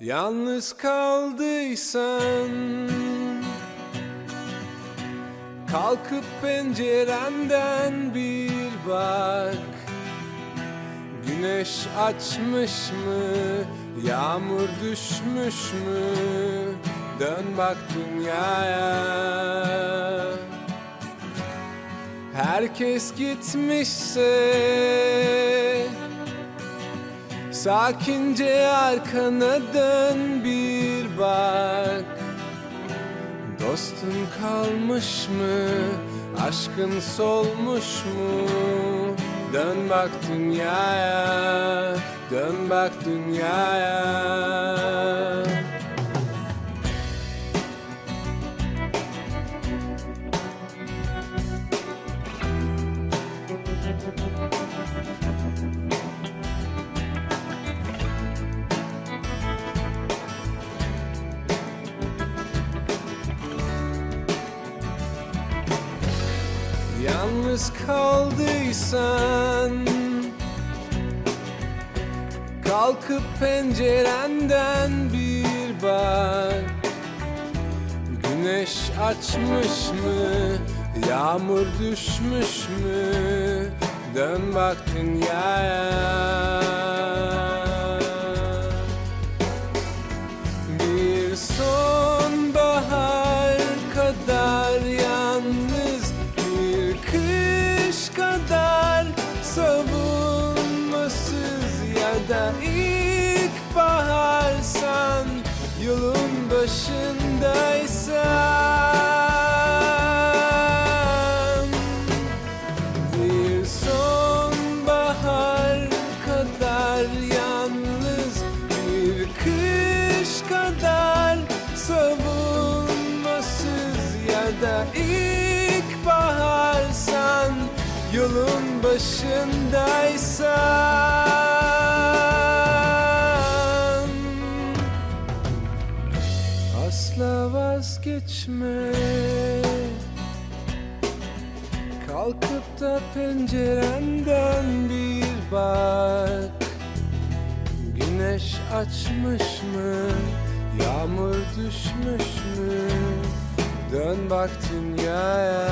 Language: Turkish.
Yalnız kaldıysan Kalkıp pencerenden bir bak Güneş açmış mı? Yağmur düşmüş mü? Dön bak dünyaya Herkes gitmişse Sakince arkana dön bir bak Dostun kalmış mı? Aşkın solmuş mu? Dön bak dünyaya Dön bak dünyaya Yalnız kaldıysan Kalkıp pencerenden bir bak Güneş açmış mı? Yağmur düşmüş mü? Dön bak dünyaya Da ilkbaharsan Yolun başındaysan. Bir sonbahar kadar yalnız Bir kış kadar savunmasız Ya da ilkbaharsan Yolun başındaysan Da pencerenden bir bak Güneş açmış mı? Yağmur düşmüş mü? Dön bak dünyaya